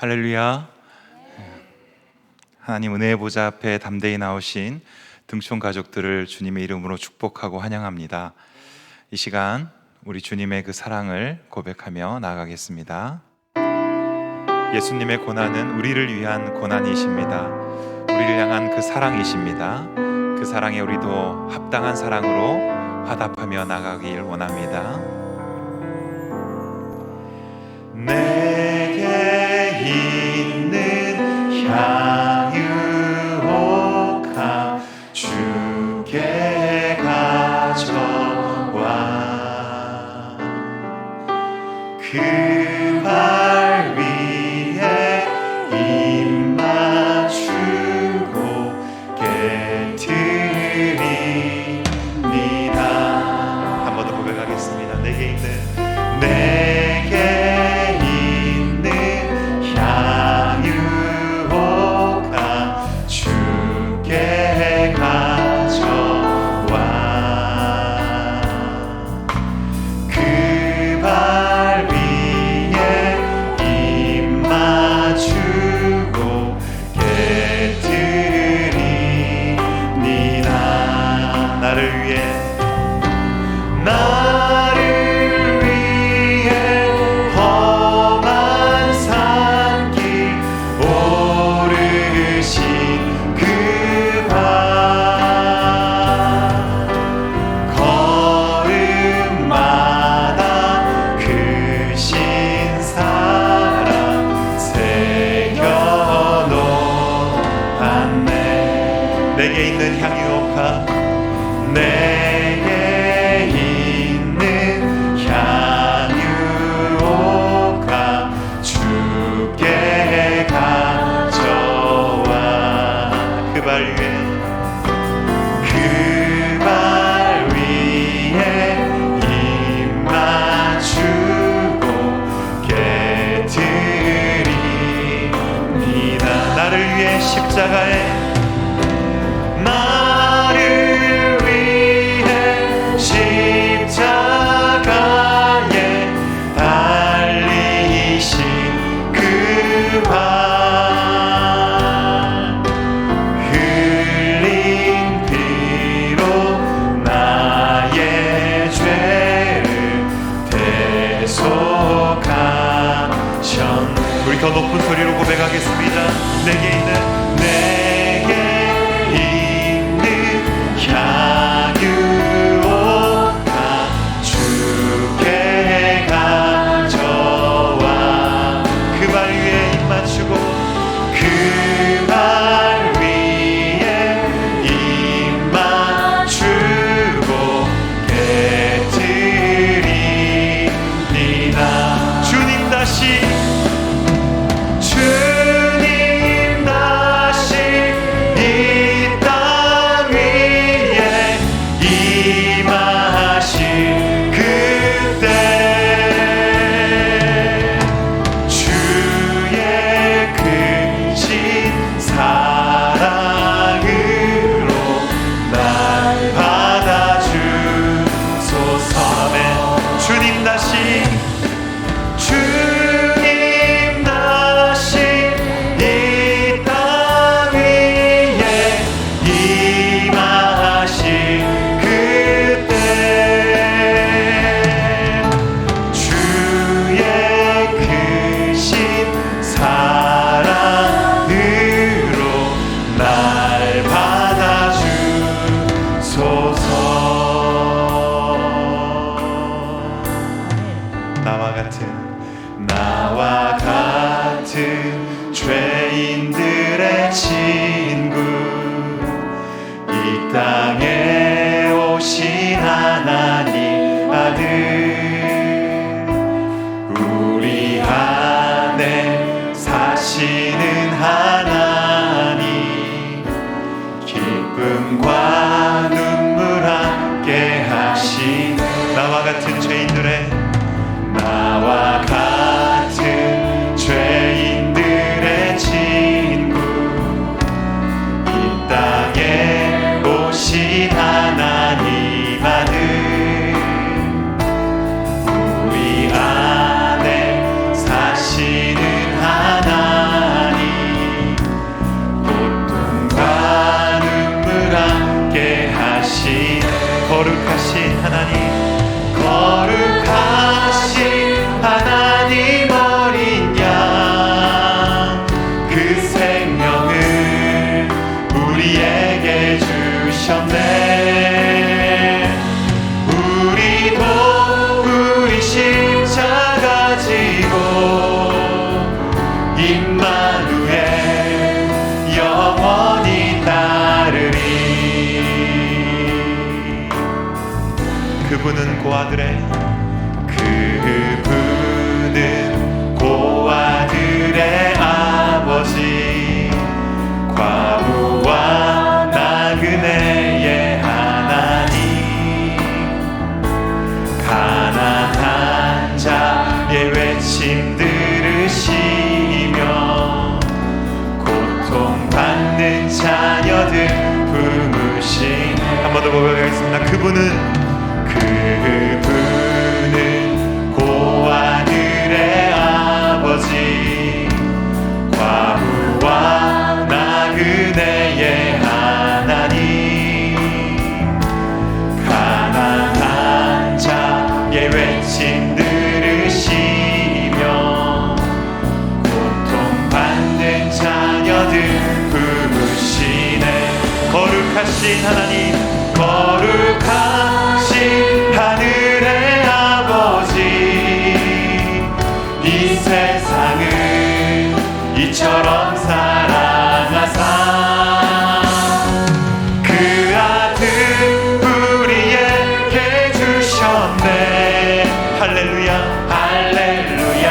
할렐루야. 하나님 은혜의 보좌 앞에 담대히 나오신 등촌 가족들을 주님의 이름으로 축복하고 환영합니다. 이 시간 우리 주님의 그 사랑을 고백하며 나아가겠습니다. 예수님의 고난은 우리를 위한 고난이십니다. 우리를 향한 그 사랑이십니다. 그 사랑에 우리도 합당한 사랑으로 화답하며 나가길 원합니다. 내 나를 위해 나를 위해 험한 산길 오르신 그발 걸음마다 크신 사랑 새겨놓았네. 내게 있는 향유옥화 내게 있는 향유옥화 주께 가져와. 그발 위에. 그발 위에 입 맞추고 깨뜨립니다. 나를 위해 십자가에 더 높은 소리로 고백하겠습니다. 내게 있는 내게 있는 향 다시 같은 나와 같은 죄 그분은 고아들의 그분은 고아들의 아버지. 과부와 나그네의 하나님. 가난한 자의 외침 들으시며 고통받는 자녀들 부으신. 한번 더 고백하겠습니다. 그분은 거룩하신 하나님 거룩하신 하늘의 아버지. 이 세상을 이처럼 사랑하사. 그 아들 우리에게 주셨네. 할렐루야 할렐루야.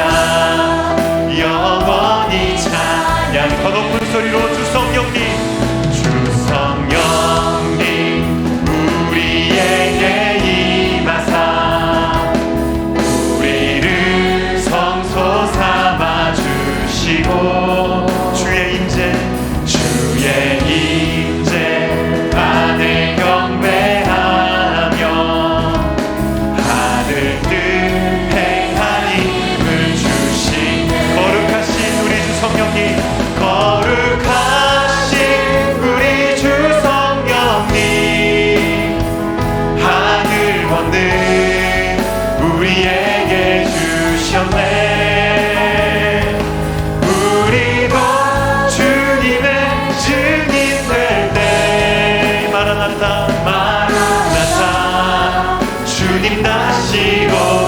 영원히 찬양. 더 높은 소리로 주님 다시 오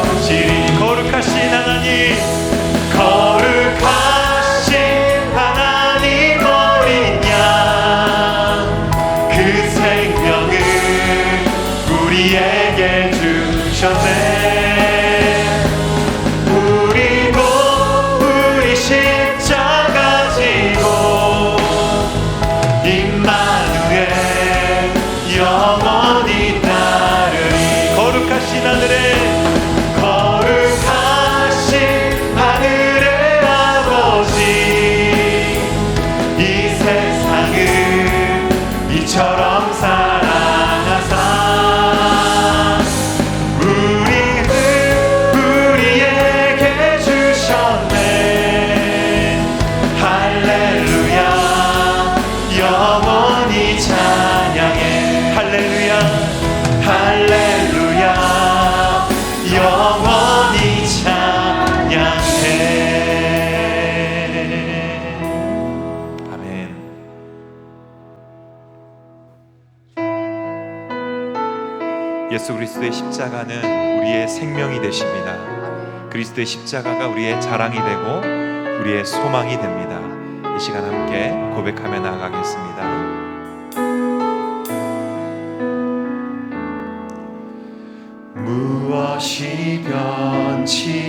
예수 그리스도의 십자가는 우리의 생명이 되십니다. 그리스도의 십자가가 우리의 자랑이 되고 우리의 소망이 됩니다. 이 시간 함께 고백하며 나아가겠습니다. 무엇이 변치